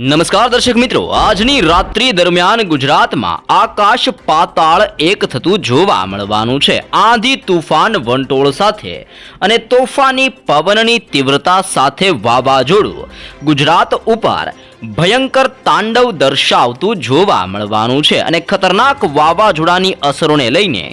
નમસ્કાર દર્શક મિત્રો. આજની રાત્રિ દરમિયાન ગુજરાતમાં આકાશ પાતાળ એક થતું જોવા મળવાનું છે. આંધી તુફાન વંટોળ સાથે અને તોફાની પવનની તીવ્રતા સાથે વાવાઝોડું ગુજરાત ઉપર ભયંકર તાંડવ દર્શાવતું જોવા મળવાનું છે અને ખતરનાક વાવાઝોડાની અસરોને લઈને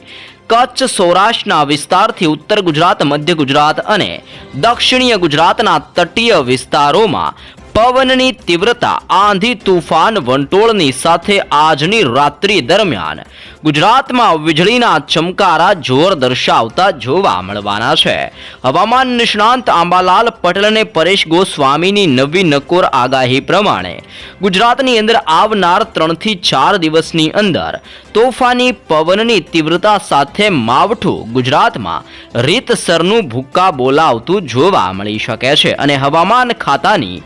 કચ્છ સૌરાષ્ટ્રના વિસ્તારથી ઉત્તર ગુજરાત, મધ્ય ગુજરાત અને દક્ષિણીય ગુજરાતના તટીય વિસ્તારોમાં પવનની તીવ્રતા આંધી તુફાન વંટોળની સાથે આજની રાત્રિ દરમિયાન ગુજરાતમાં વીજળીના ચમકારા જોર દર્શાવતા જોવા મળવાના છે. હવામાન નિષ્ણાંત આંબાલાલ પટેલ અને પરેશ ગોસ્વામીની નવી નકોર આગાહી પ્રમાણે ગુજરાતની અંદર આવનાર ત્રણથી ચાર દિવસની અંદર તોફાની પવનની તીવ્રતા સાથે માવઠું ગુજરાતમાં રીતસરનું ભૂક્કા બોલાવતું જોવા મળી શકે છે. અને હવામાન ખાતાની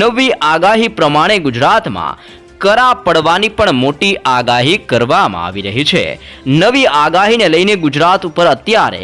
નવી આગાહી પ્રમાણે ગુજરાતમાં કરા પડવાની પણ મોટી આગાહી કરવામાં આવી રહી છે. નવી આગાહીને લઈને ગુજરાત ઉપર અત્યારે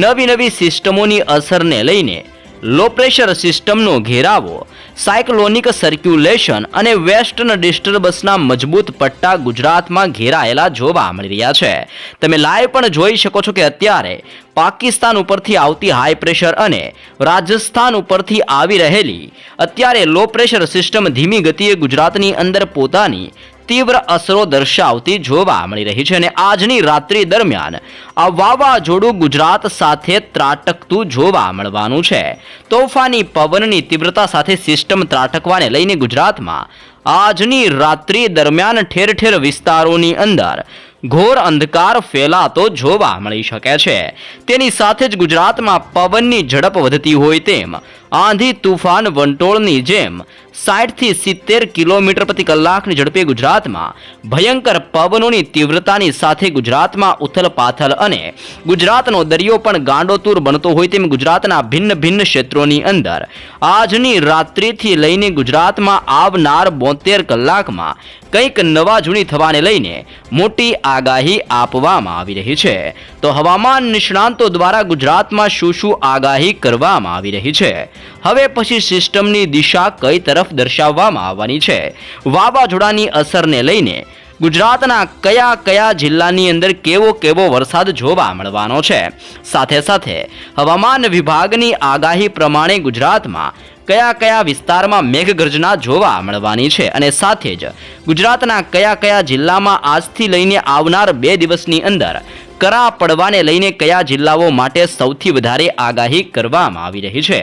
નવી નવી સિસ્ટમોની અસરને લઈને લો પ્રેશર સિસ્ટમનો ઘેરાવો સાયક્લોનિક સર્ક્યુલેશન અને વેસ્ટર્ન ડિસ્ટર્બન્સના મજબૂત પટ્ટા ગુજરાતમાં ઘેરાયેલા જોવા મળી રહ્યા છે. તમે લાઈવ પણ જોઈ શકો છો કે અત્યારે પાકિસ્તાન ઉપરથી આવતી હાઈ પ્રેશર અને રાજસ્થાન ઉપરથી આવી રહેલી અત્યારે લો પ્રેશર સિસ્ટમ ધીમી ગતિએ ગુજરાતની અંદર પોતાની તીવ્ર અસરો દર્શાવતી જોવા મળી રહી છે અને આજની રાત્રિ દરમિયાન આ વાવાઝોડું ગુજરાત સાથે ત્રાટકતું જોવા મળવાનું છે. તોફાની પવનની તીવ્રતા સાથે સિસ્ટમ ત્રાટકવાને લઈને ગુજરાતમાં આજની રાત્રિ દરમિયાન ઠેર ઠેર વિસ્તારોની અંદર ઘોર અંધકાર ફેલાતો જોવા મળી શકે છે. તેની સાથે જ ગુજરાતમાં પવનની ઝડપ વધતી હોય તેમ આંધી તુફાન વંટોળની જેમ સાઠથી સિત્તેર કિલોમીટર પ્રતિ કલાકની ઝડપે ગુજરાતમાં ભયંકર પવનોની તીવ્રતાની સાથે ગુજરાતમાં ઉથલ પાથલ અને ગુજરાતનો દરિયો પણ ગાંડોતૂર બનતો હોય તેમ ગુજરાતના ભિન્ન ભિન્ન ક્ષેત્રોની અંદર આજની રાત્રિથી લઈને ગુજરાતમાં આવનાર બોતેર કલાકમાં કંઈક નવા જૂની થવાને લઈને મોટી આગાહી આપવામાં આવી રહી છે. તો હવામાન નિષ્ણાંતો દ્વારા ગુજરાતમાં શું શું આગાહી કરવામાં આવી રહી છે? હવે પછી સિસ્ટમની દિશા કઈ તરફ દર્શાવવામાં આવવાની છે? વાવાઝોડાની અસરને લઈને ગુજરાતના કયા કયા જિલ્લાની અંદર કેવો કેવો વરસાદ જોવા મળવાનો છે? સાથે સાથે હવામાન વિભાગની આગાહી પ્રમાણે ગુજરાતમાં કયા કયા વિસ્તારમાં મેઘગર્જના જોવા મળવાની છે? અને સાથે જ ગુજરાતના કયા કયા જિલ્લામાં આજથી લઈને આવનાર બે દિવસની અંદર કરા પડવાને લઈને કયા જિલ્લાઓ માટે સૌથી વધારે આગાહી કરવામાં આવી રહી છે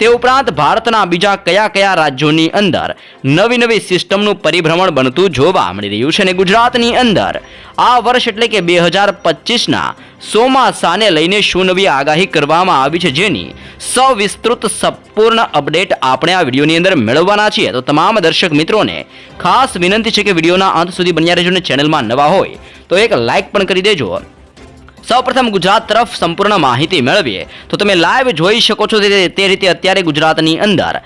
તે ઉપરાંત ભારતના બીજા કયા કયા રાજ્યોની અંદર નવી નવી સિસ્ટમનું પરિભ્રમણ બનતું જોવા મળી રહ્યું છે અને ગુજરાતની અંદર આ વર્ષ એટલે કે બે હજાર પચીસના સોમાસાને લઈને શું નવી આગાહી કરવામાં આવી છે જેની સવિસ્તૃત સંપૂર્ણ અપડેટ આપણે આ વિડીયોની અંદર મેળવવાના છીએ. તો તમામ દર્શક મિત્રોને ખાસ વિનંતી છે કે વિડીયોના અંત સુધી બન્યા રહેજો અને ચેનલમાં નવા હોય તો એક લાઇક પણ કરી દેજો. સૌપ્રથમ ગુજરાત તરફ સંપૂર્ણ માહિતી મેળવીએ. તો તમે લાઈવ જોઈ શકો છો તે રીતે અત્યારે ગુજરાતની અંદર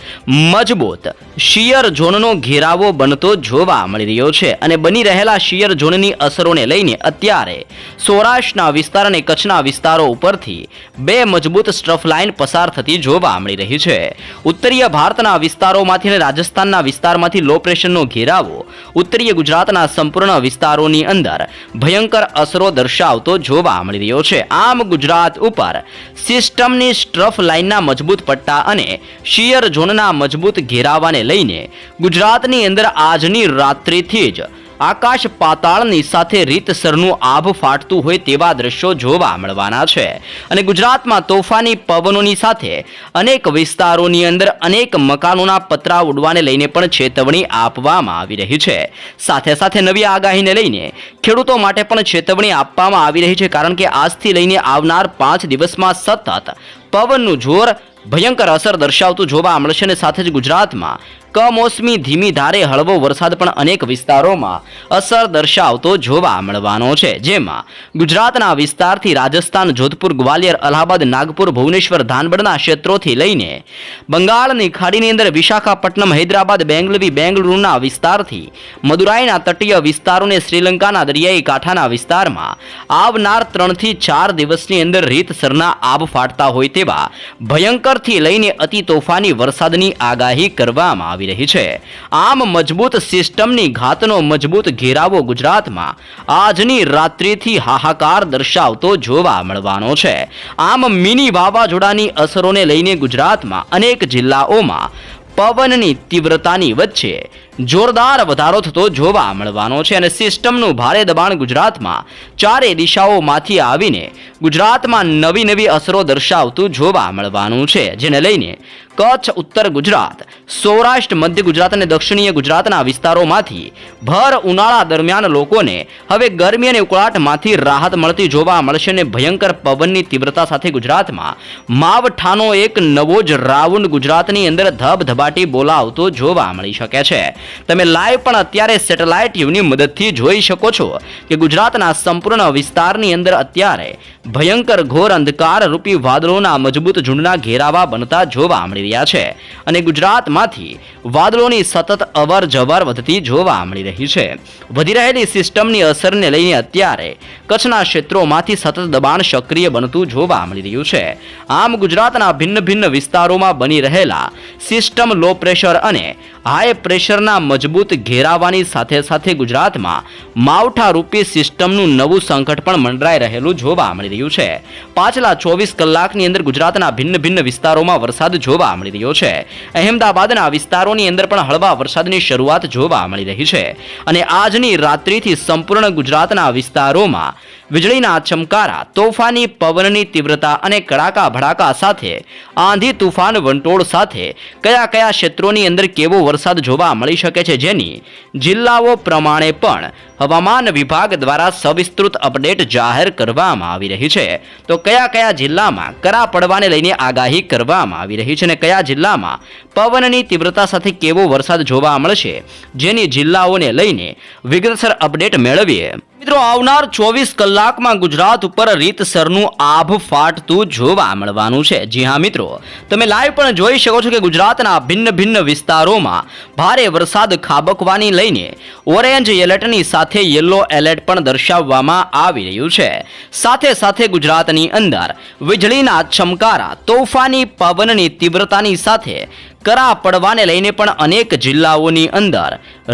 મજબૂત શિયર ઝોનનો ઘેરાવો બનતો જોવા મળી રહ્યો છે અને બની રહેલા શિયર ઝોનની અસરોને લઈને અત્યારે સૌરાષ્ટ્રના વિસ્તાર અને કચ્છના વિસ્તારો ઉપરથી બે મજબૂત સ્ટ્રફ લાઇન પસાર થતી જોવા મળી રહી છે. ઉત્તરીય ભારતના વિસ્તારોમાંથી અને રાજસ્થાનના વિસ્તારમાંથી લો પ્રેશરનો ઘેરાવો ઉત્તરીય ગુજરાતના સંપૂર્ણ વિસ્તારોની અંદર ભયંકર અસરો દર્શાવતો જોવા મળી રહ્યો છે. આમ ગુજરાત ઉપર સિસ્ટમની સ્ટ્રફ લાઇનના મજબૂત પટ્ટા અને શિયર ઝોનના મજબૂત ઘેરાવાને લઈને ગુજરાતની અંદર આજની રાત્રિથી જ આકાશ પાતાળની સાથે રીતસરનું આભ ફાટતું હોય તેવા દ્રશ્યો જોવા મળવાના છે. અને ગુજરાતમાં તોફાની પવનોની સાથે અનેક વિસ્તારોની અંદર અનેક મકાનોના પતરા ઉડવાને લઈને પણ ચેતવણી આપવામાં આવી રહી છે. સાથે સાથે નવી આગાહીને લઈને ખેડૂતો માટે પણ ચેતવણી આપવામાં આવી રહી છે, કારણ કે આજથી લઈને આવનાર પાંચ દિવસમાં સતત પવનનું જોર ભયંકર અસર દર્શાવતું જોવા મળશે અને સાથે જ ગુજરાતમાં કમોસમી ધીમી ધારે હળવો વરસાદ પણ અનેક વિસ્તારોમાં અસર દર્શાવતો જોવા મળવાનો છે. જેમાં ગુજરાતના વિસ્તારથી રાજસ્થાન, જોધપુર, ગ્વાલિયર, અલ્હાબાદ, નાગપુર, ભુવનેશ્વર ધાનબડના ક્ષેત્રોથી લઈને બંગાળની ખાડીની અંદર વિશાખાપટ્ટનમ, હૈદરાબાદ, બેંગલવી, બેંગલુરુના વિસ્તારથી મદુરાઈના તટીય વિસ્તારોને શ્રીલંકાના દરિયાઈ કાંઠાના વિસ્તારમાં આવનાર ત્રણથી ચાર દિવસની અંદર રીતસરના આબ ફાટતા હોય તેવા ભયંકરથી લઈને અતિ તોફાની વરસાદની આગાહી કરવામાં આવી આવી રહી છે. આમ મજબૂત સિસ્ટમની ઘાતનો મજબૂત ઘેરાવો ગુજરાતમાં આજની રાત્રિથી હાહાકાર દર્શાવતો જોવા મળવાનો છે. આમ મિની વાવાઝોડાની અસરોને લઈને ગુજરાતમાં અનેક જિલ્લાઓમાં પવનની તીવ્રતાની વચ્ચે જોરદાર વધારો થતો જોવા મળવાનો છે અને સિસ્ટમનું ભારે દબાણ ગુજરાતમાં ચારે દિશાઓમાંથી આવીને ગુજરાતમાં નવી નવી અસરો દર્શાવતું જોવા મળવાનું છે, જેને લઈને કચ્છ, ઉત્તર ગુજરાત, સૌરાષ્ટ્ર, મધ્ય ગુજરાત અને દક્ષિણીય ગુજરાતના વિસ્તારોમાંથી ભર ઉનાળા દરમિયાન લોકોને હવે ગરમી અને ઉકળાટમાંથી રાહત મળતી જોવા મળશે અને ભયંકર પવનની તીવ્રતા સાથે ગુજરાતમાં માવઠાનો એક નવો જ રાઉન્ડ ગુજરાતની અંદર ધબધબાટી બોલાવતો જોવા મળી શકે છે. તમે લાઈવ પણ અત્યારે સેટેલાઇટ યુની મદદથી જોઈ શકો છો કે ગુજરાતના સંપૂર્ણ વિસ્તારની અંદર અત્યારે ભયંકર ઘોર અંધકાર રૂપી વાદળોના મજબૂત ઝુંડના ઘેરાવા બનતા જોવા મળી રહ્યા છે અને ગુજરાતમાંથી વાદળોની સતત અવર જવર વધતી જોવા મળી રહી છે. વધી રહેલી સિસ્ટમની અસરને લઈને અત્યારે કચ્છના ક્ષેત્રોમાંથી સતત દબાણ સક્રિય બનતું જોવા મળી રહ્યું છે. આમ ગુજરાતના ભિન્ન ભિન્ન વિસ્તારોમાં બની રહેલા સિસ્ટમ લો પ્રેશર અને હાઈ પ્રેશરના મજબૂત ઘેરાવાની સાથે સાથે ગુજરાતમાં માવઠા રૂપી સિસ્ટમનું નવું સંકટ પણ મંડરાઈ રહેલું જોવા મળી રહ્યું છે. પાછલા ચોવીસ કલાકની અંદર ગુજરાતના ભિન્ન ભિન્ન વિસ્તારોમાં વરસાદ જોવા મળી રહ્યો છે. અહેમદાબાદના વિસ્તારોની અંદર પણ હળવા વરસાદની શરૂઆત જોવા મળી રહી છે. અને આજની રાત્રિથી સંપૂર્ણ ગુજરાતના વિસ્તારોમાં વીજળીના ચમકારા, તોફાની પવનની તીવ્રતા અને કડાકા ભડાકા સાથે, આંધી તુફાન વંટોળ સાથે કયા કયા ક્ષેત્રોની અંદર કેવો વરસાદ જોવા મળી શકે છે જેની જિલ્લાઓ પ્રમાણે પણ હવામાન વિભાગ દ્વારા સવિસ્તૃત અપડેટ જાહેર કરવામાં આવી રહી છે. તો કયા કયા જિલ્લામાં કરા પડવાને લઈને આગાહી કરવામાં આવી રહી છે અને કયા જિલ્લામાં પવનની તીવ્રતા સાથે કેવો વરસાદ જોવા મળશે જેની જિલ્લાઓને લઈને વિગતસર અપડેટ મેળવીએ. મિત્રો, આવનાર ચોવીસ કલાકમાં ગુજરાત ઉપર રીતસરનું આભ ફાટતું જોવા મળવાનું છે. જી હા, મિત્રો. તમે લાઈવ પણ જોઈ શકો છો કે ગુજરાતના ભિન્ન ભિન્ન વિસ્તારોમાં ભારે વરસાદ ખાબકવાની લઈને ઓરેન્જ એલર્ટની સાથે યલો એલર્ટ પણ દર્શાવવામાં આવી રહ્યું છે. સાથે સાથે ગુજરાતની અંદર વીજળીના ચમકારા, તોફાની, પવનની તીવ્રતાની સાથે કરા પડવાને લઈને પણ અનેક જિલ્લાઓની અંદર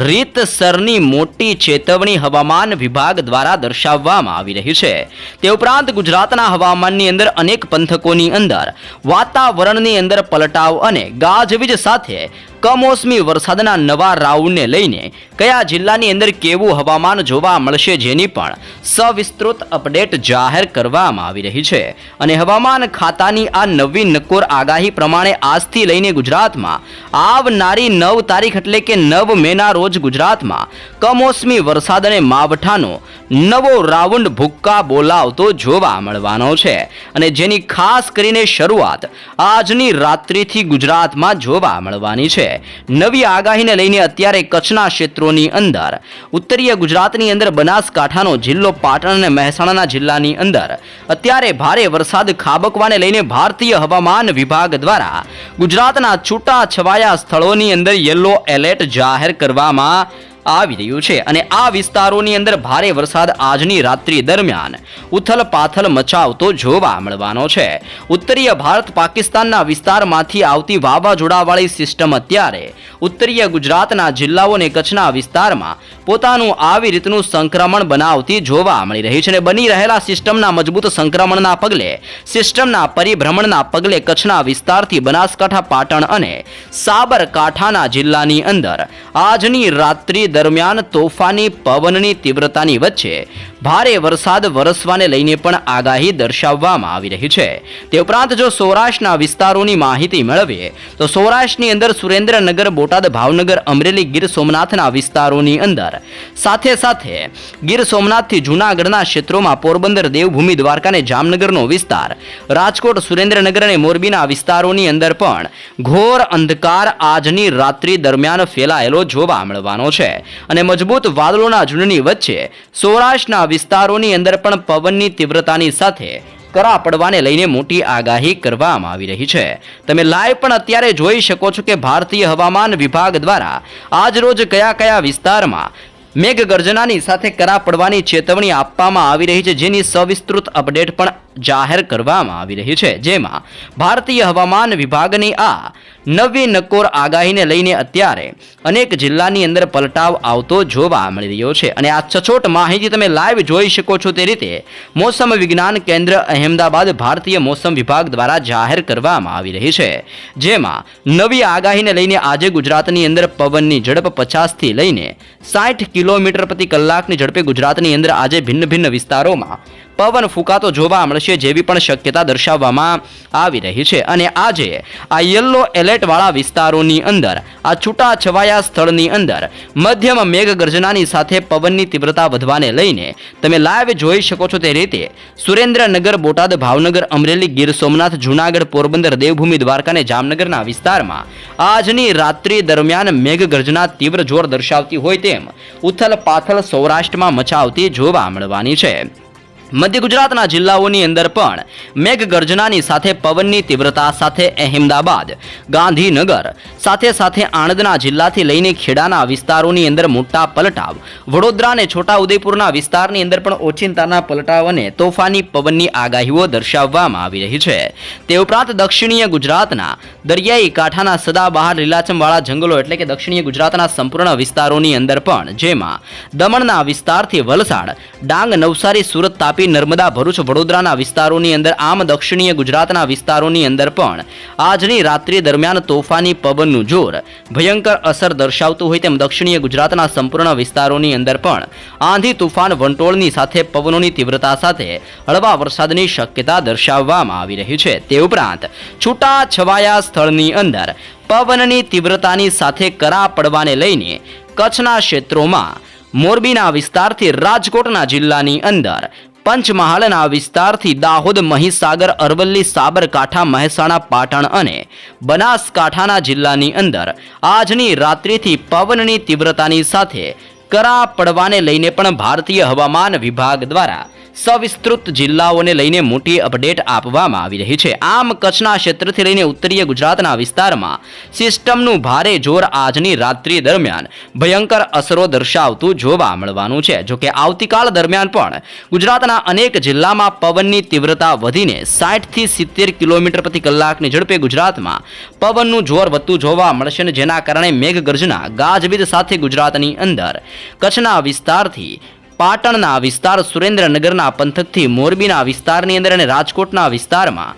રીતસરની મોટી ચેતવણી હવામાન વિભાગ દ્વારા દર્શાવવામાં આવી રહી છે. તે ઉપરાંત ગુજરાતના હવામાનની અંદર અનેક પંથકોની અંદર વાતાવરણની અંદર પલટાવ અને ગાજવીજ સાથે કમોસમી વરસાદના નવા રાઉન્ડને લઈને કયા જિલ્લાની અંદર કેવું હવામાન જોવા મળશે જેની પણ સવિસ્તૃત અપડેટ જાહેર કરવામાં આવી રહી છે. અને હવામાન ખાતાની આ નવી નકોર આગાહી પ્રમાણે આજથી લઈને ગુજરાતમાં આવનારી નવ તારીખ એટલે કે નવ મેના રોજ ગુજરાતમાં કમોસમી વરસાદ અને માવઠાનો નવો રાઉન્ડ ભૂક્કા બોલાવતો જોવા મળવાનો છે. અને જેની ખાસ કરીને શરૂઆત આજની રાત્રિથી ગુજરાતમાં જોવા મળવાની છે. નવી આગાહીને લઈને અત્યારે કચ્છના ક્ષેત્રોની અંદર. ઉત્તરીય ગુજરાતની અંદર બનાસકાંઠાનો જિલ્લો પાટણ અને મહેસાણાના જિલ્લાની અંદર. અત્યારે ભારે વરસાદ ખાબકવાને લઈને ભારતીય હવામાન વિભાગ દ્વારા ગુજરાતના છૂટા છવાયા સ્થળોની અંદર યલો એલર્ટ જાહેર કરવામાં આવી રહ્યું છે અને આ વિસ્તારોની અંદર ભારે વરસાદ આજની રાત્રિ દરમિયાન ઉથલ પાથલ મચાવતો જોવા મળવાનો છે. ઉત્તરીય ભારત પાકિસ્તાનના વિસ્તારમાંથી આવતી વાવાઝોડાવાળી સિસ્ટમ અત્યારે ઉત્તરીય ગુજરાતના જિલ્લાઓ અને કચ્છના વિસ્તારમાં પોતાનું આવી રીતનું સંક્રમણ બનાવતી જોવા મળી રહી છે અને બની રહેલા સિસ્ટમના મજબૂત સંક્રમણના પગલે, સિસ્ટમના પરિભ્રમણના પગલે કચ્છના વિસ્તારથી બનાસકાંઠા, પાટણ અને સાબરકાંઠાના જિલ્લાની અંદર આજની રાત્રિ દરમિયાન તોફાની, પવનની તીવ્રતાની વચ્ચે ભારે વરસાદ વરસવાને લઈને પણ આગાહી દર્શાવવામાં આવી રહી છે. તે ઉપરાંત જો સૌરાષ્ટ્રના વિસ્તારોની માહિતી મેળવીએ, તો સૌરાષ્ટ્રની અંદર સુરેન્દ્રનગર, બોટાદ, ભાવનગર, અમરેલી, ગીર સોમનાથના વિસ્તારોની અંદર સાથે સાથે ગીર સોમનાથથી જૂનાગઢના ક્ષેત્રોમાં પોરબંદર, દેવભૂમિ દ્વારકા અને જામનગરનો વિસ્તાર, રાજકોટ, સુરેન્દ્રનગર અને મોરબીના વિસ્તારોની અંદર પણ ઘોર અંધકાર આજની રાત્રિ દરમિયાન ફેલાયેલો જોવા મળવાનો છે. અને મજબૂત વાદળોના ઝુંડની વચ્ચે સૌરાષ્ટ્રના વિસ્તારોની અંદર પણ પવનની તીવ્રતાની સાથે કરા પડવાને લઈને મોટી આગાહી કરવામાં આવી રહી છે. તમે લાઈવ પણ અત્યારે જોઈ શકો છો કે ભારતીય હવામાન વિભાગ દ્વારા આજ રોજ કયા કયા વિસ્તારમાં મેઘગર્જનાની સાથે કરા પડવાની ચેતવણી આપવામાં આવી રહી છે, જેની સવિસ્તૃત અપડેટ પણ જાહેર કરવામાં આવી રહી છે. જેમાં ભારતીય હવામાન વિભાગની આ નવી નકોર આગાહીને લઈને અત્યારે અનેક જિલ્લાની અંદર પલટાવ આવતો જોવા મળી રહ્યો છે. અને આ સચોટ માહિતી તમે લાઈવ જોઈ શકો છો તે રીતે મોસમ વિજ્ઞાન કેન્દ્ર અહેમદાબાદ ભારતીય મોસમ વિભાગ દ્વારા જાહેર કરવામાં આવી રહી છે. જેમાં નવી આગાહીને લઈને આજે ગુજરાતની અંદર પવનની ઝડપ પચાસથી લઈને સાઠ કિલોમીટર પ્રતિ કલાકની ઝડપે ગુજરાતની અંદર આજે ભિન્ન ભિન્ન વિસ્તારોમાં પવન ફૂંકાતો જોવા મળશે જેવી પણ શક્યતા દર્શાવવામાં આવી રહી છે. અને આજે આ યલો એલર્ટવાળા વિસ્તારોની અંદર, આ છૂટા છવાયા સ્થળની અંદર, મધ્યમ મેઘગર્જનાની સાથે પવનની તીવ્રતા વધવાને લઈને તમે લાઈવ જોઈ શકો છો તે રીતે સુરેન્દ્રનગર, બોટાદ, ભાવનગર, અમરેલી, ગીર સોમનાથ, જૂનાગઢ, પોરબંદર, દેવભૂમિ દ્વારકા અને જામનગરના વિસ્તારમાં આજની રાત્રિ દરમિયાન મેઘગર્જના તીવ્ર જોર દર્શાવતી હોય તેમ ઉથલ પાથલ સૌરાષ્ટ્રમાં મચાવતી જોવા મળવાની છે. મધ્ય ગુજરાતના જિલ્લાઓની અંદર પણ મેઘગર્જનાની સાથે પવનની તીવ્રતા સાથે અહેમદાબાદ, ગાંધીનગર, સાથે સાથે આણંદના જિલ્લાથી લઈને ખેડાના વિસ્તારોની અંદર મોટા પલટાવ. વડોદરા અને છોટાઉદેપુરના વિસ્તારની અંદર પણ ઓચિંતાના પલટાવ અને તોફાની પવનની આગાહીઓ દર્શાવવામાં આવી રહી છે. તે ઉપરાંત દક્ષિણીય ગુજરાતના દરિયાઈ કાંઠાના સદાબહાર લીલાચમવાળા જંગલો એટલે કે દક્ષિણીય ગુજરાતના સંપૂર્ણ વિસ્તારોની અંદર પણ જેમાં દમણના વિસ્તારથી વલસાડ, ડાંગ, નવસારી, સુરત, તાપી નર્મદા ભરૂચ વડોદરાના વિસ્તારોની અંદર આમ દક્ષિણીય ગુજરાતના વિસ્તારોની અંદર પણ આજની રાત્રિ દરમિયાન તોફાની પવનનું જોર ભયંકર અસર દર્શાવતું હોય તેમ દક્ષિણીય ગુજરાતના સંપૂર્ણ વિસ્તારોની અંદર પણ આંધી તુફાન વંટોળની સાથે પવનોની તીવ્રતા સાથે હળવા વરસાદની શક્યતા દર્શાવવામાં આવી રહી છે. તે ઉપરાંત છૂટા છવાયા સ્થળની અંદર પવનની તીવ્રતાની સાથે કરા પડવાને લઈને કચ્છના ક્ષેત્રોમાં મોરબીના વિસ્તારથી રાજકોટના જિલ્લાની અંદર પંચમહાલના વિસ્તારથી દાહોદ, મહીસાગર, અરવલ્લી, સાબરકાંઠા, મહેસાણા, પાટણ અને બનાસકાંઠાના જિલ્લાની અંદર આજની રાત્રિથી પવનની તીવ્રતાની સાથે કરા પડવાને લઈને પણ ભારતીય હવામાન વિભાગ દ્વારા સવિસ્તૃત જિલ્લાઓને લઈને મોટી અપડેટ આપવામાં આવી રહી છે. આમ કચ્છના ક્ષેત્રથી લઈને ઉત્તરીય ગુજરાતના વિસ્તારમાં સિસ્ટમનું ભારે જોર આજની રાત્રિ દરમિયાન ભયંકર અસરો દર્શાવતું જોવા મળવાનું છે. જોકે આવતીકાલ દરમિયાન પણ ગુજરાતના અનેક જિલ્લામાં પવનની તીવ્રતા વધીને સાઠથી સિત્તેર કિલોમીટર પ્રતિ કલાકની ઝડપે ગુજરાતમાં પવનનું જોર વધતું જોવા મળશે અને જેના કારણે મેઘગર્જના ગાજવીજ સાથે ગુજરાતની અંદર કચ્છના વિસ્તારથી પાટણના વિસ્તાર સુરેન્દ્રનગરના પંથકથી મોરબીના વિસ્તારની અંદર અને રાજકોટના વિસ્તારમાં.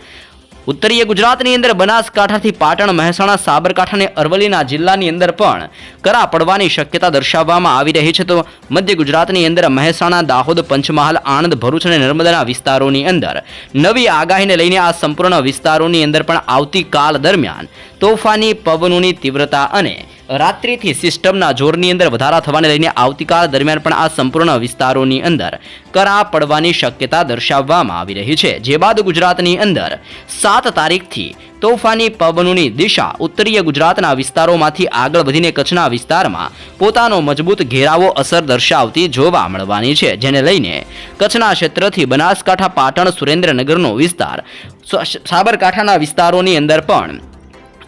ઉત્તરીય ગુજરાતની અંદર બનાસકાંઠાથી પાટણ, મહેસાણા, સાબરકાંઠા અને અરવલ્લીના જિલ્લાની અંદર પણ કરા પડવાની શક્યતા દર્શાવવામાં આવી રહી છે. તો મધ્ય ગુજરાતની અંદર મહેસાણા, દાહોદ, પંચમહાલ, આણંદ, ભરૂચ અને નર્મદાના વિસ્તારોની અંદર નવી આગાહીને લઈને આ સંપૂર્ણ વિસ્તારોની અંદર પણ આવતીકાલ દરમિયાન તોફાની પવનોની તીવ્રતા અને રાત્રિથી સિસ્ટમના જોરની અંદર વધારા થવાને લઈને આવતીકાલ દરમિયાન પણ આ સંપૂર્ણ વિસ્તારોની અંદર કરા પડવાની શક્યતા દર્શાવવામાં આવી રહી છે. જે બાદ ગુજરાતની અંદર સાત તારીખથી તોફાની પવનોની દિશા ઉત્તરીય ગુજરાતના વિસ્તારોમાંથી આગળ વધીને કચ્છના વિસ્તારમાં પોતાનો મજબૂત ઘેરાવો અસર દર્શાવતી જોવા મળવાની છે. જેને લઈને કચ્છના ક્ષેત્રથી બનાસકાંઠા, પાટણ, સુરેન્દ્રનગરનો વિસ્તાર સાબરકાંઠાના વિસ્તારોની અંદર પણ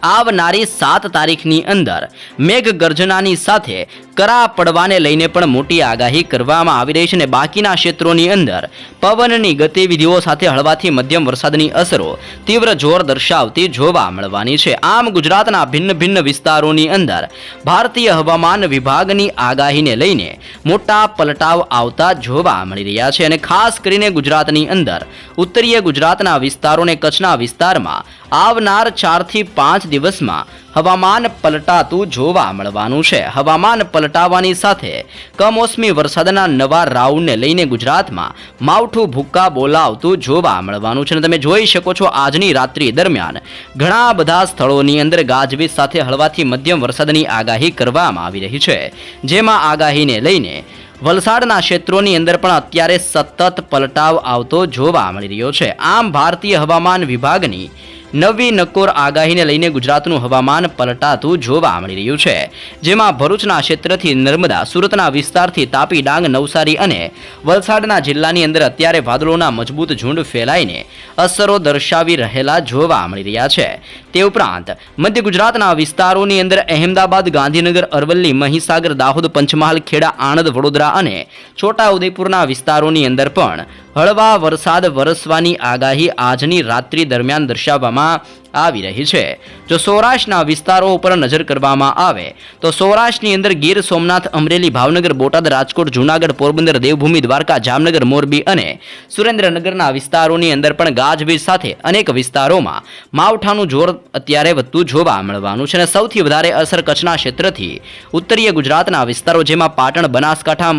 આવનારી સાત તારીખની અંદર મેઘ ગર્જનાની સાથે કરા પડવાને લઈને પણ મોટી આગાહી કરવામાં આવી રહી છે અને બાકીના ક્ષેત્રોની અંદર પવનની ગતિવિધિઓ સાથે હળવાથી મધ્યમ વરસાદની અસરો તીવ્ર જોર દર્શાવતી જોવા મળવાની છે. આમ ગુજરાતના ભિન્ન ભિન્ન વિસ્તારોની અંદર ભારતીય હવામાન વિભાગની આગાહીને લઈને મોટા પલટાવ આવતા જોવા મળી રહ્યા છે અને ખાસ કરીને ગુજરાતની અંદર ઉત્તરીય ગુજરાતના વિસ્તારો અને કચ્છના વિસ્તારમાં આવનાર ચારથી પાંચ દિવસમાં હવામાન પલટાતું જોવા મળવાનું છે. હવામાન પલટાવાની સાથે કમોસમી વરસાદના નવા રાઉન્ડને લઈને ગુજરાતમાં માવઠું ભૂક્કા બોલાવતું જોવા મળવાનું છે. અને તમે જોઈ શકો છો આજની રાત્રિ દરમિયાન ઘણા બધા સ્થળોની અંદર ગાજવીજ સાથે હળવાથી મધ્યમ વરસાદની આગાહી કરવામાં આવી રહી છે. જેમાં આગાહીને લઈને વલસાડના ક્ષેત્રોની અંદર પણ અત્યારે સતત પલટાવ આવતો જોવા મળી રહ્યો છે. આમ ભારતીય હવામાન વિભાગની નવી નકોર આગાહીને લઈને ગુજરાતનું હવામાન પલટાતું જોવા મળી રહ્યું છે. જેમાં ભરૂચના ક્ષેત્રથી નર્મદા, સુરતના વિસ્તારથી તાપી ડાંગ નવસારી અને વલસાડના જિલ્લાની અંદર અત્યારે વાદળોના મજબૂત ઝુંડ ફેલાઈને અસરો દર્શાવી રહેલા જોવા મળી રહ્યા છે. તે ઉપરાંત, મધ્ય ગુજરાતના વિસ્તારોની અંદર અહેમદાબાદ, ગાંધીનગર, અરવલ્લી, મહીસાગર, દાહોદ, પંચમહાલ, ખેડા, આણંદ, વડોદરા અને છોટા ઉદેપુરના વિસ્તારોની અંદર પણ હળવા વરસાદ વરસવાની આગાહી આજની રાત્રિ દરમિયાન દર્શાવવામાં reclamar આવી રહી છે. જો સૌરાષ્ટ્રના વિસ્તારો ઉપર નજર કરવામાં આવે, તો સૌરાષ્ટ્રની અંદર ગીર સોમનાથ, અમરેલી, ભાવનગર, બોટાદ, રાજકોટ, જૂનાગઢ, પોરબંદર, દેવભૂમિ, દ્વારકા, જામનગર, મોરબી અને સુરેન્દ્રનગરના વિસ્તારોની અંદર પણ ગાજવીજ સાથે અનેક વિસ્તારોમાં માવઠાનું જોર અત્યારે વધતું જોવા મળવાનું છે અને સૌથી વધારે અસર કચ્છના ક્ષેત્રથી ઉત્તરીય ગુજરાતના વિસ્તારો જેમાં પાટણ, બનાસકાંઠા,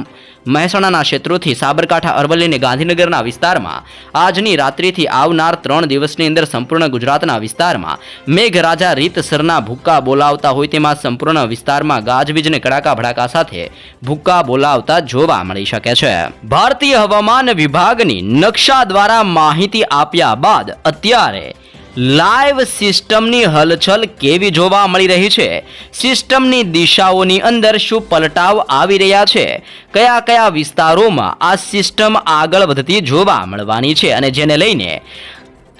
મહેસાણાના ક્ષેત્રોથી સાબરકાંઠા, અરવલ્લી અને ગાંધીનગરના વિસ્તારમાં આજની રાત્રિથી આવનાર ત્રણ દિવસની અંદર સંપૂર્ણ ગુજરાતના વિસ્તારમાં મેઘરાજા રીતસરના ભૂક્કા બોલાવતા હોય તેમાં સંપૂર્ણ વિસ્તારમાં ગાજવીજને કડાકા ભડાકા સાથે ભૂક્કા બોલાવતા જોવા મળી શકે છે. ભારતીય હવામાન વિભાગની નકશા દ્વારા માહિતી આપ્યા બાદ અત્યારે લાઈવ સિસ્ટમની હલચલ કેવી જોવા મળી રહી છે? સિસ્ટમની દિશાઓની અંદર શું પલટાવ આવી રહ્યા છે? કયા કયા વિસ્તારોમાં આ સિસ્ટમ આગળ વધતી જોવા મળવાની છે? અને જેને લઈને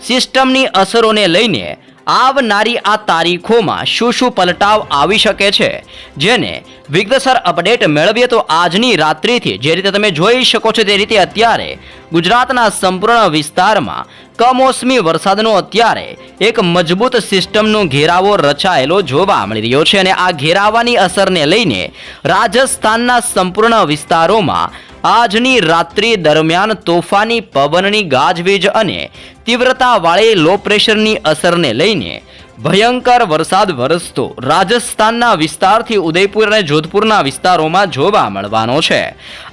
સિસ્ટમની અસરોને લઈને આવનારી આ તારીખોમાં શું શું પલટાવ આવી શકે છે જેને વિગતસર અપડેટ મેળવીએ તો આજની રાત્રિથી જે રીતે તમે જોઈ શકો છો તે રીતે અત્યારે ગુજરાતના સંપૂર્ણ વિસ્તારમાં કમોસમી વરસાદનો અત્યારે એક મજબૂત સિસ્ટમનો ઘેરાવો રચાયેલો જોવા મળી રહ્યો છે અને આ ઘેરાવાની અસરને લઈને રાજસ્થાનના સંપૂર્ણ વિસ્તારોમાં આજની રાત્રિ દરમિયાન તોફાની, પવનની ગાજવીજ અને તીવ્રતાવાળી લો પ્રેશરની અસરને લઈને ભયંકર વરસાદ વરસતો. રાજસ્થાનના વિસ્તારથી ઉદયપુર અને જોધપુરના વિસ્તારોમાં જોવા મળવાનો છે.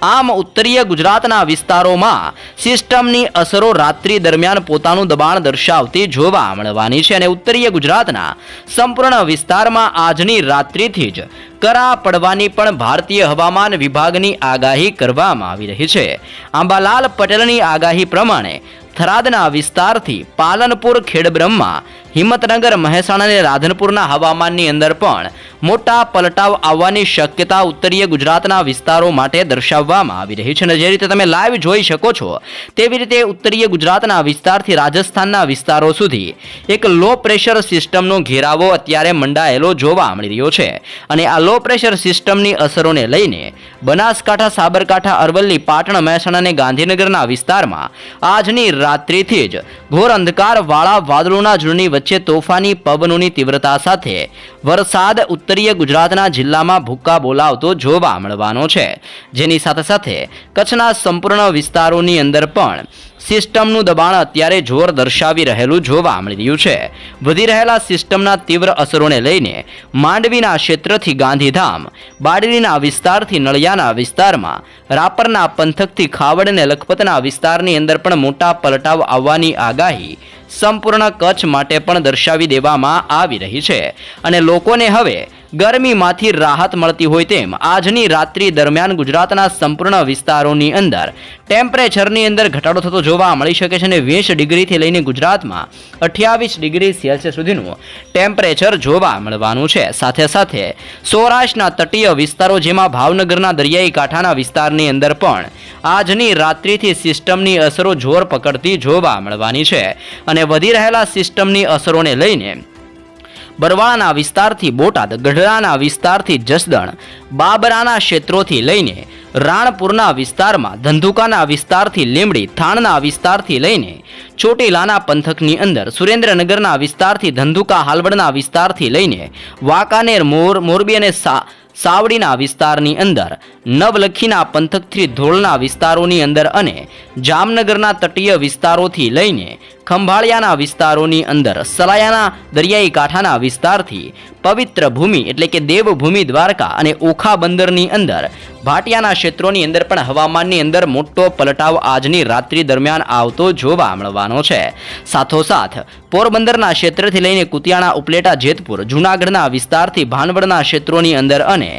આમ ઉત્તરીય ગુજરાતના વિસ્તારોમાં સિસ્ટમની અસરો રાત્રિ દરમિયાન પોતાનું દબાણ દર્શાવતી જોવા મળવાની છે અને ઉત્તરીય ગુજરાતના સંપૂર્ણ વિસ્તારમાં આજની રાત્રિથી જ કરા પડવાની પણ ભારતીય હવામાન વિભાગની આગાહી કરવામાં આવી રહી છે. આંબાલાલ પટેલની આગાહી પ્રમાણે થરાદના વિસ્તારથી પાલનપુર ખેડબ્રહ્મા હિંમતનગર, મહેસાણા અને રાધનપુરના હવામાનની અંદર પણ મોટા પલટાવ આવવાની શક્યતા ઉત્તરીય ગુજરાતના વિસ્તારો માટે દર્શાવવામાં આવી રહી છે અને જે રીતે તમે લાઈવ જોઈ શકો છો, તેવી રીતે ઉત્તરીય ગુજરાતના વિસ્તારથી રાજસ્થાનના વિસ્તારો સુધી એક લો પ્રેશર સિસ્ટમનો ઘેરાવો અત્યારે મંડાયેલો જોવા મળી રહ્યો છે. અને આ લો પ્રેશર સિસ્ટમની અસરોને લઈને બનાસકાંઠા, સાબરકાંઠા, અરવલ્લી, પાટણ, મહેસાણા અને ગાંધીનગરના વિસ્તારમાં આજની રાત્રિથી જ ઘોર અંધકાર વાળા વાદળોના ઝુંડની વચ્ચે તોફાની પવનોની તીવ્રતા સાથે વરસાદ ઉત્તરીય ગુજરાતના જિલ્લામાં ભૂક્કા બોલાવતો જોવા મળવાનો છે. જેની સાથે સાથે કચ્છના સંપૂર્ણ વિસ્તારોની અંદર પણ સિસ્ટમનું દબાણ અત્યારે જોર દર્શાવી રહેલું જોવા મળી રહ્યું છે. વધી રહેલા સિસ્ટમના તીવ્ર અસરોને લઈને માંડવીના ક્ષેત્રથી ગાંધીધામ બાડલીના વિસ્તારથી નળિયાના વિસ્તારમાં, રાપરના પંથકથી ખાવડ અને લખપતના વિસ્તારની અંદર પણ મોટા પલટાવ આવવાની આગાહી સંપૂર્ણ કચ્છ માટે પણ દર્શાવી દેવામાં આવી રહી છે. અને લોકોને હવે ગરમીમાંથી રાહત મળતી હોય તેમ આજની રાત્રિ દરમિયાન ગુજરાતના સંપૂર્ણ વિસ્તારોની અંદર ટેમ્પરેચરની અંદર ઘટાડો થતો જોવા મળી શકે છે અને વીસ ડિગ્રીથી લઈને ગુજરાતમાં અઠ્યાવીસ ડિગ્રી સેલ્સિયસ સુધીનું ટેમ્પરેચર જોવા મળવાનું છે. સાથે સાથે સૌરાષ્ટ્રના તટીય વિસ્તારો જેમાં ભાવનગરના દરિયાઈ કાંઠાના વિસ્તારની અંદર પણ આજની રાત્રિથી સિસ્ટમની અસરો જોર પકડતી જોવા મળવાની છે અને વધી રહેલા સિસ્ટમની અસરોને લઈને બરવાળાના વિસ્તારથી બોટાદ, ગઢડાના વિસ્તારથી જસદણ, બાબરાના ક્ષેત્રોથી લઈને રાણપુરના વિસ્તારમાં, ધંધુકાના વિસ્તારથી લીંબડી, થાણના વિસ્તારથી લઈને ચોટીલાના પંથકની અંદર, સુરેન્દ્રનગરના વિસ્તારથી ધંધુકા હાલવડના વિસ્તારથી લઈને વાંકાનેર, મોર, મોરબી અને સા, સાવડીના વિસ્તારની અંદર, નવલખીના પંથકથી ધોળના વિસ્તારોની અંદર અને જામનગરના તટીય વિસ્તારોથી લઈને ખંભાળિયાના વિસ્તારોની અંદર, સલાયાના દરિયાઈ કાંઠાના વિસ્તારથી પવિત્ર ભૂમિ એટલે કે દેવભૂમિ દ્વારકા અને ઓખા બંદરની અંદર, ભાટિયાના ક્ષેત્રોની અંદર પણ હવામાનની અંદર મોટો પલટાવ આજની રાત્રિ દરમિયાન આવતો જોવા મળવાનો છે. સાથોસાથ, પોરબંદરના ક્ષેત્રથી લઈને કુતિયાણા, ઉપલેટા, જેતપુર, જૂનાગઢના વિસ્તારથી ભાનવડના ક્ષેત્રોની અંદર અને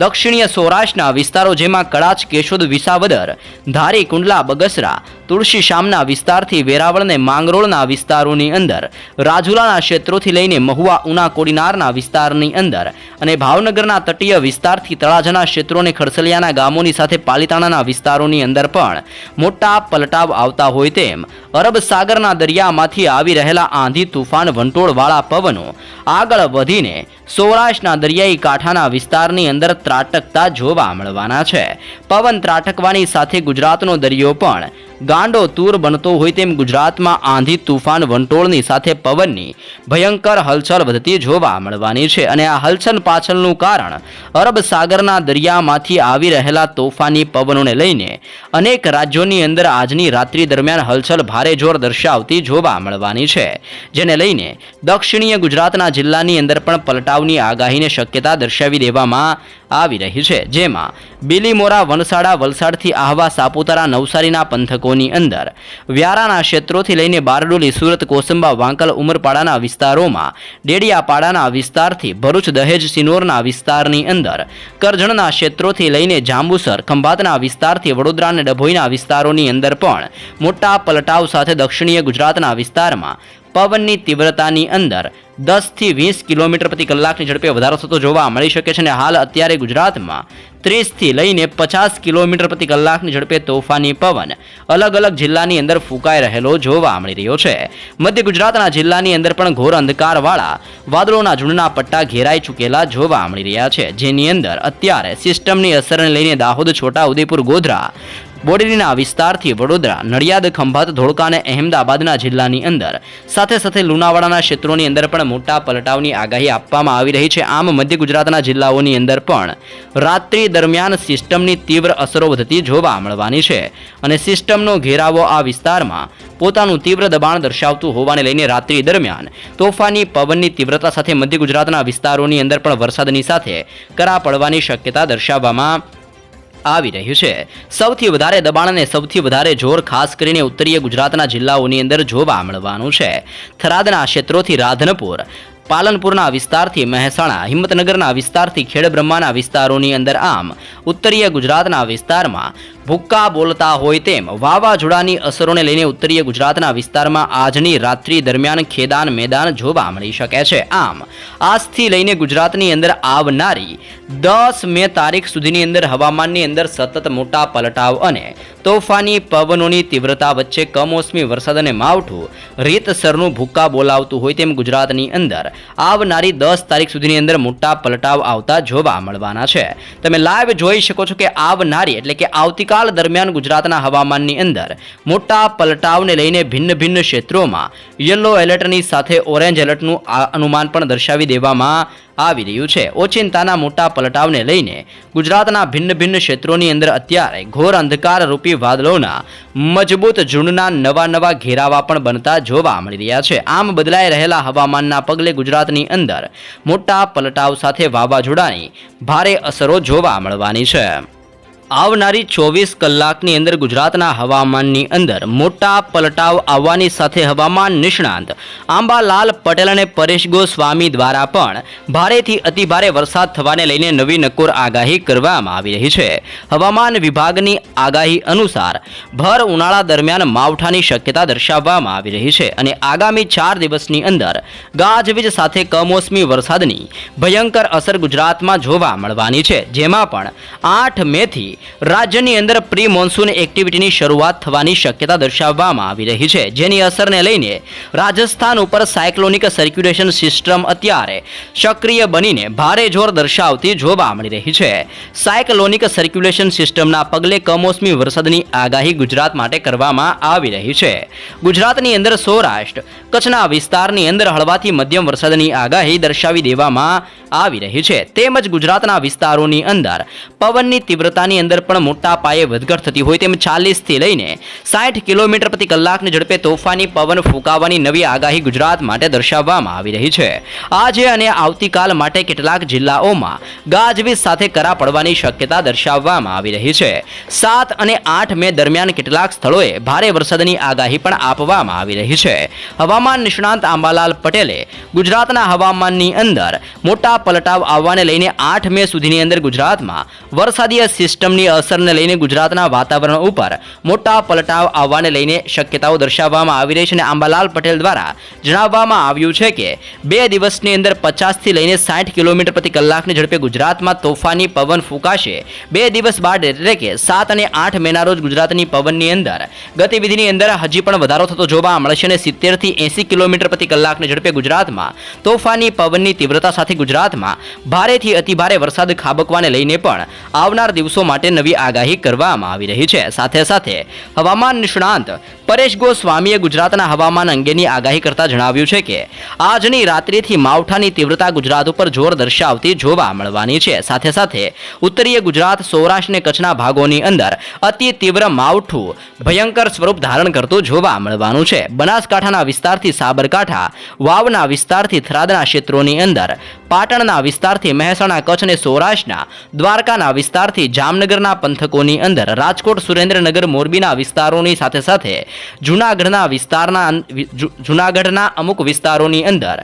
દક્ષિણીય સૌરાષ્ટ્રના વિસ્તારો જેમાં કડાચ, કેશોદ, વિસાવદર, ધારી, કુંડલા, બગસરા તુલસી શામના વિસ્તારથી વેરાવળ અને માંગરોળના વિસ્તારોની અંદર, રાજુલાના ક્ષેત્રોથી લઈને મહુવા, ઉના, કોડીનારના વિસ્તારની અંદર અને ભાવનગરના તટીય વિસ્તારથી તળાજાના ક્ષેત્રોને ખડસલિયાના ગામોની સાથે પાલિતાણાના વિસ્તારોની અંદર પણ મોટા પલટાવ આવતા હોય તેમ, અરબ સાગરના દરિયામાંથી આવી રહેલા આંધી, તુફાન, વંટોળવાળા પવનો આગળ વધીને સૌરાષ્ટ્રના દરિયાઈ કાંઠાના વિસ્તારની અંદર ત્રાટકતા જોવા મળવાના છે. પવન ત્રાટકવાની સાથે ગુજરાતનો દરિયો પણ ગાંડો તૂર બનતો હોય તેમ ગુજરાતમાં આંધી તુફાન વંટોળની સાથે પવનની ભયંકર હલચલ વધતી જોવા મળવાની છે અને આ હલચલ પાછળનું કારણ અરબ સાગરના દરિયામાંથી આવી રહેલા તોફાની પવનોને લઈને અનેક રાજ્યોની અંદર આજની રાત્રિ દરમિયાન હલચલ ભારે જોર દર્શાવતી જોવા મળવાની છે, જેને લઈને દક્ષિણીય ગુજરાતના જિલ્લાની અંદર પણ પલટાવની આગાહીને શક્યતા દર્શાવી દેવામાં આવી રહી છે. જેમાં બિલીમોરા વનસાડા વલસાડથી આહવા, સાપુતારા, નવસારીના પંથકોની અંદર વ્યારાના ક્ષેત્રોથી લઈને બારડોલી, સુરત, કોસંબા, વાંકલ, ઉમરપાડાના વિસ્તારોમાં ડેડિયાપાડાના વિસ્તારથી ભરૂચ, દહેજ, સિનોરના વિસ્તારની અંદર કરજણના ક્ષેત્રોથી લઈને જાંબુસર, ખંભાતના વિસ્તારથી વડોદરા અને ડભોઈના વિસ્તારોની અંદર પણ મોટા પલટાવ સાથે દક્ષિણીય ગુજરાતના વિસ્તારમાં પવનની તીવ્રતાની અંદર દસથી વીસ કિલોમીટર પ્રતિ કલાકની ઝડપે વધારો થતો જોવા મળી શકે છે અને હાલ અત્યારે ગુજરાતમાં ત્રીસથી લઈને પચાસ કિલોમીટર પ્રતિ કલાકની ઝડપે તોફાની પવન અલગ અલગ જિલ્લાની અંદર ફૂંકાઈ રહેલો જોવા મળી રહ્યો છે. મધ્ય ગુજરાતના જિલ્લાની અંદર પણ ઘોર અંધકારવાળા વાદળોના ઝૂંડના પટ્ટા ઘેરાઈ ચૂકેલા જોવા મળી રહ્યા છે. જેની અંદર અત્યારે સિસ્ટમની અસરને લઈને દાહોદ, છોટા ઉદેપુર ગોધરા બોડેલીના વિસ્તારથી વડોદરા, નડિયાદ, ખંભાત, ધોળકા અને અહેમદાબાદના જિલ્લાની અંદર. સાથે સાથે લુણાવાડાના ક્ષેત્રોની અંદર પણ મોટા પલટાવની આગાહી આપવામાં આવી રહી છે. આમ મધ્ય ગુજરાતના જિલ્લાઓની અંદર પણ રાત્રિ દરમિયાન સિસ્ટમની તીવ્ર અસરો વધતી જોવા મળવાની છે અને સિસ્ટમનો ઘેરાવો આ વિસ્તારમાં પોતાનું તીવ્ર દબાણ દર્શાવતું હોવાને લઈને રાત્રિ દરમિયાન તોફાની, પવનની તીવ્રતા સાથે મધ્ય ગુજરાતના વિસ્તારોની અંદર પણ વરસાદની સાથે કરા પડવાની શક્યતા દર્શાવવામાં આવી રહ્યું છે. સૌથી વધારે દબાણ અને સૌથી વધારે જોર ખાસ કરીને ઉત્તરીય ગુજરાતના જિલ્લાઓની અંદર જોવા મળવાનું છે. થરાદના ક્ષેત્રોથી રાધનપુર, પાલનપુરના વિસ્તારથી મહેસાણા, હિંમતનગરના વિસ્તારથી ખેડબ્રહ્માના વિસ્તારોની અંદર આમ, ઉત્તરીય ગુજરાતના વિસ્તારમાં ભૂક્કા બોલતા હોય તેમ વાવાઝોડાની અસરોને લઈને ઉત્તરીય ગુજરાતના વિસ્તારમાં આજની રાત્રિ દરમિયાન ખેદાન મેદાન જોવા મળી શકે છે. આમ, આજથી લઈને ગુજરાતની અંદર આવનારી દસ મે તારીખ સુધીની અંદર હવામાનની અંદર સતત મોટા પલટાવ અને તોફાની પવનોની તીવ્રતા વચ્ચે કમોસમી વરસાદ અને માવઠું રીતસરનું ભૂક્કા બોલાવતું હોય તેમ ગુજરાતની અંદર આવનારી દસ તારીખ સુધીની અંદર મોટા પલટાવ આવતા જોવા મળવાના છે. તમે લાઈવ જોઈ શકો છો કે આવનારી એટલે કે આવતીકાલ દરમિયાન ગુજરાતના હવામાનની અંદર મોટા પલટાવને લઈને ભિન્ન ભિન્ન ક્ષેત્રોમાં યલો એલર્ટની સાથે ઓરેન્જ એલર્ટનું અનુમાન પણ દર્શાવી દેવામાં આવી રહ્યું છે. ઓચિંતાના મોટા પલટાવને લઈને ગુજરાતના ભિન્ન ભિન્ન ક્ષેત્રોની અંદર અત્યારે ઘોર અંધકાર રૂપી વાદળોના મજબૂત ઝુંડના નવા નવા ઘેરાવા પણ બનતા જોવા મળી રહ્યા છે. આમ બદલાઈ રહેલા હવામાનના પગલે ગુજરાતની અંદર મોટા પલટાવ સાથે વાવાઝોડાની ભારે અસરો જોવા મળવાની છે. આવનારી ચોવીસ કલાકની અંદર ગુજરાતના હવામાનની અંદર મોટા પલટાવ આવવાની સાથે હવામાન નિષ્ણાંત. આંબાલાલ પટેલ અને પરેશ ગોસ્વામી દ્વારા પણ ભારેથી અતિભારે વરસાદ થવાને લઈને નવી નકોર આગાહી કરવામાં આવી રહી છે. હવામાન વિભાગની આગાહી અનુસાર ભર ઉનાળા દરમિયાન માવઠાની શક્યતા દર્શાવવામાં આવી રહી છે અને આગામી ચાર દિવસની અંદર ગાજવીજ સાથે કમોસમી વરસાદની ભયંકર અસર ગુજરાતમાં જોવા મળવાની છે. જેમાં પણ આઠ મેથી રાજ્યની અંદર પ્રી મોન્સૂન એક્ટિવિટીની શરૂઆત થવાની શક્યતા દર્શાવવામાં આવી રહી છે, જેની અસરને લઈને રાજસ્થાન ઉપર સાયક્લોનિક સર્ક્યુલેશન સિસ્ટમ અત્યારે સક્રિય બનીને ભારે જોર દર્શાવતી જોવા મળી રહી છે. સાયક્લોનિક સર્ક્યુલેશન સિસ્ટમના પગલે કમોસમી વરસાદની આગાહી ગુજરાત માટે કરવામાં આવી રહી છે. ગુજરાતની અંદર સૌરાષ્ટ્ર, કચ્છના વિસ્તારની અંદર હળવાથી મધ્યમ વરસાદની આગાહી દર્શાવી દેવામાં આવી રહી છે. તેમજ ગુજરાતના વિસ્તારોની અંદર પવનની તીવ્રતાની અંદર અંદર પણ મોટા પાયે વધઘટ થતી હોય તેમ ચાલીસથી લઈને સાઠ કિલોમીટર પ્રતિ કલાકની ઝડપે તોફાની પવન ફૂંકાવાની નવી આગાહી ગુજરાત માટે દર્શાવવામાં આવી રહી છે. આજે અને આવતીકાલ માટે કેટલાક જિલ્લાઓમાં ગાજવીજ સાથે કરા પડવાની શક્યતા દર્શાવવામાં આવી રહી છે. સાત અને આઠ મે દરમિયાન કેટલાક સ્થળોએ ભારે વરસાદની આગાહી પણ આપવામાં આવી રહી છે. હવામાન નિષ્ણાંત આંબાલાલ પટેલે ગુજરાતના હવામાનની અંદર મોટા પલટાવ આવવાને લઈને આઠ મે સુધીની અંદર ગુજરાતમાં વરસાદીય સિસ્ટમની અસરને લઈને ગુજરાતના વાતાવરણ ઉપર મોટા પલટાવ આવવાને લઈને શક્યતાઓ દર્શાવવામાં આવી રહી છે અને આંબાલાલ પટેલ દ્વારા જણાવવામાં આવ્યું છે કે બે દિવસની અંદર પચાસથી લઈને સાઠ કિલોમીટર પ્રતિ કલાકની ઝડપે ગુજરાતમાં તોફાની પવન ફૂંકાશે. બે દિવસ બાદ એટલે કે સાત અને આઠ મેના રોજ ગુજરાતની પવનની અંદર ગતિવિધિની અંદર હજી પણ વધારો થતો જોવા મળશે અને સિત્તેરથી એંસી કિલોમીટર પ્રતિ કલાકની ઝડપે ગુજરાતમાં તોફાની પવનની તીવ્રતા સાથે ગુજરાતમાં ભારેથી અતિભારે વરસાદ ખાબકવાને લઈને પણ આવનાર દિવસો માટે નવી આગાહી કરવામાં આવી રહી છે. સાથે સાથે હવામાન નિષ્ણાંત પરેશ ગોસ્વામીએ ગુજરાતના હવામાન અંગેની આગાહી કરતા જણાવ્યું છે કે, આજની રાત્રિથી માવઠાની તીવ્રતા ગુજરાત ઉપર જોર દર્શાવતી જોવા મળવાની છે. સાથે સાથે ઉત્તરીય ગુજરાત, સૌરાષ્ટ્ર અને કચ્છના ભાગોની અંદર અતિ તીવ્ર માવઠું ભયંકર સ્વરૂપ ધારણ કરતું જોવા મળવાનું છે. બનાસકાંઠાના વિસ્તારથી સાબરકાંઠા, વાવના વિસ્તારથી થરાદના ક્ષેત્રોની અંદર, પાટણના વિસ્તારથી મહેસાણા, કચ્છ અને સૌરાષ્ટ્રના દ્વારકાના વિસ્તારથી જામનગરના પંથકોની અંદર રાજકોટ, સુરેન્દ્રનગર, મોરબીના વિસ્તારોની સાથે સાથે જૂનાગઢના વિસ્તારના જૂનાગઢના અમુક વિસ્તારોની અંદર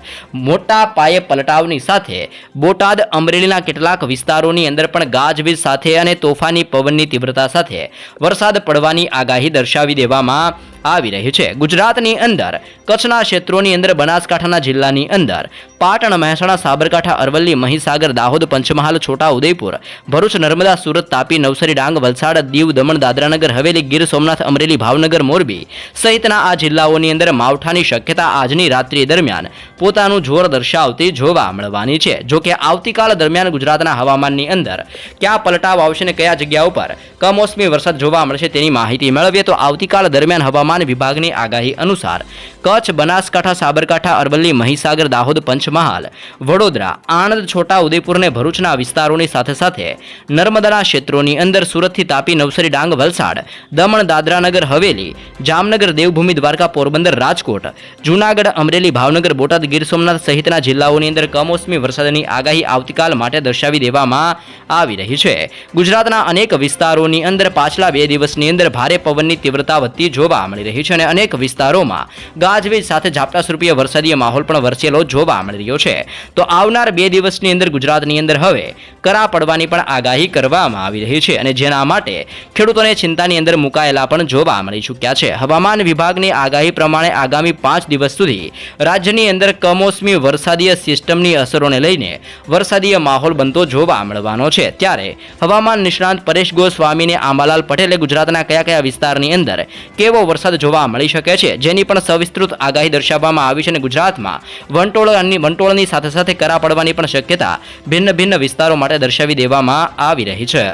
મોટા પાયે પલટાવની સાથે બોટાદ, અમરેલીના કેટલાક વિસ્તારોની અંદર પણ ગાજવીજ સાથે અને તોફાની પવનની તીવ્રતા સાથે વરસાદ પડવાની આગાહી દર્શાવી દેવામાં આવી રહી છે. ગુજરાતની અંદર કચ્છના ક્ષેત્રોની અંદર બનાસકાંઠાના જિલ્લાની અંદર પાટણ, મહેસાણા, સાબરકાંઠા, અરવલ્લી, મહીસાગર, દાહોદ, પંચમહાલ, છોટા ઉદયપુર, ભરૂચ, નર્મદા, સુરત, તાપી, નવસારી, ડાંગ, વલસાડ, દીવ, દમણ, દાદરાનગર, હવેલી, ગીર, સોમનાથ, અમરેલી, ભાવનગર, મોરબી સહિતના આ જિલ્લાઓની અંદર માવઠાની શક્યતા આજની રાત્રિ દરમિયાન પોતાનું જોર દર્શાવતી જોવા મળવાની છે. જોકે આવતીકાલ દરમિયાન ગુજરાતના હવામાનની અંદર ક્યાં પલટાવ આવશે ને કયા જગ્યા ઉપર કમોસમી વરસાદ જોવા મળશે તેની માહિતી મેળવીએ તો આવતીકાલ દરમિયાન હવામાન વિભાગની આગાહી અનુસાર કચ્છ, બનાસકાંઠા, સાબરકાંઠા, અરવલ્લી, મહીસાગર, દાહોદ, પંચમહાલ, વડોદરા, આણંદ, છોટા અને ભરૂચના વિસ્તારોની સાથે સાથે નર્મદાના ક્ષેત્રોની અંદર સુરતથી તાપી નવસારી, ડાંગ, વલસાડ, દમણ, દાદરાનગર, હવેલી, જામનગર, દેવભૂમિ, દ્વારકા, પોરબંદર, રાજકોટ, જૂનાગઢ, અમરેલી, ભાવનગર, બોટાદ, ગીર સોમનાથ સહિતના જિલ્લાઓની અંદર કમોસમી વરસાદની આગાહી આવતીકાલ માટે દર્શાવી દેવામાં આવી રહી છે. ગુજરાતના અનેક વિસ્તારોની અંદર પાછલા બે દિવસની અંદર ભારે પવનની તીવ્રતા વધતી જોવા મળી રહી છે અને અનેક વિસ્તારોમાં ગાજવીજ સાથે ઝાપટા સ્વરૂપીય વરસાદીય માહોલ પણ વરસેલો જોવા મળી રહ્યો છે. તો આવનાર બે દિવસની અંદર ગુજરાતની અંદર હવે કરા પડવાની પણ આગાહી કરવામાં આવી રહી છે અને જેના માટે ખેડૂતોને ચિંતાની અંદર મુકાયેલા પણ જોવા મળી ચૂક્યા છે. હવામાન વિભાગની આગાહી પ્રમાણે આગામી પાંચ દિવસ સુધી રાજ્યની અંદર કમોસમી વરસાદીય સિસ્ટમની અસરોને લઈને વરસાદીય માહોલ બનતો જોવા મળવાનો છે. ત્યારે હવામાન નિષ્ણાંત પરેશ ગોસ્વામીને આંબાલાલ પટેલે ગુજરાતના કયા કયા વિસ્તારની અંદર કેવો વરસાદ જોવા મળી શકે છે, જેની પણ સવિસ્તૃત આગાહી દર્શાવવામાં આવી છે અને ગુજરાતમાં વંટોળની વંટોળની સાથે સાથે કરા પડવાની પણ શક્યતા ભિન્ન ભિન્ન વિસ્તારો માટે દર્શાવી દેવામાં આવી રહી છે.